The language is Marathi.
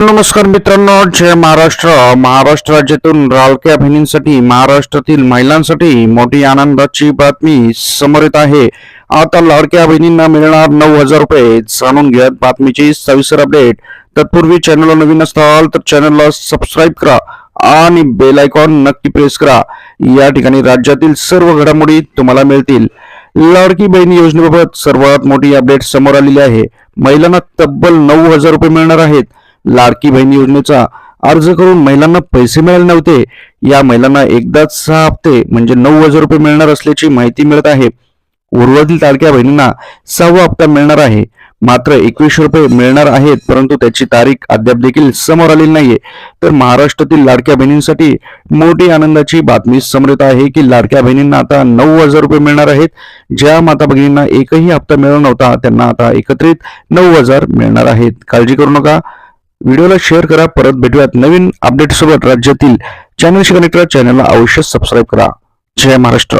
नमस्कार मित्रांनो जय महाराष्ट्र. महाराष्ट्र राज्यातून रालक्या बहिणींसाठी महाराष्ट्रातील महिलांसाठी मोठी आनंदाची बातमी समोर येत आहे. आता लाडक्या बहिणींना मिळणार नऊ हजार रुपये. जाणून घ्या बातमीची सविस्तर अपडेट तत्पूर्वी चॅनलला नवीन असाल तर चॅनलला सबस्क्राईब करा आणि बेल आयकॉन नक्की प्रेस करा. या ठिकाणी राज्यातील सर्व घडामोडी तुम्हाला मिळतील. लाडकी बहीण योजनेबाबत सर्वात मोठी अपडेट समोर आलेली आहे. महिलांना तब्बल नऊ हजार रुपये मिळणार आहेत. लाडकी बहीण योजनेचा अर्ज करून महिलांना पैसे मिळाले नव्हते. या महिलांना एकदाच सहा हप्ते म्हणजे नऊ हजार रुपये मिळणार असल्याची माहिती मिळत आहे. उर्वरित लाडक्या बहिणींना सहावा हप्ता मिळणार आहे. मात्र एकवीसशे रुपये मिळणार आहेत परंतु त्याची तारीख अद्याप देखील समोर आलेली नाहीये. तर महाराष्ट्रातील लाडक्या बहिणींसाठी मोठी आनंदाची बातमी समोर येत आहे की लाडक्या बहिणींना आता नऊ हजार रुपये मिळणार आहेत. ज्या माता भगिनींना एकही हप्ता मिळाला नव्हता त्यांना आता एकत्रित नऊ हजार मिळणार आहेत. काळजी करू नका. व्हिडिओला शेअर करा परत भेटूयात नवीन अपडेटसोबत राज्यातील चॅनलशी कनेक्ट करा चॅनलला अवश्य सबस्क्राईब करा. जय महाराष्ट्र.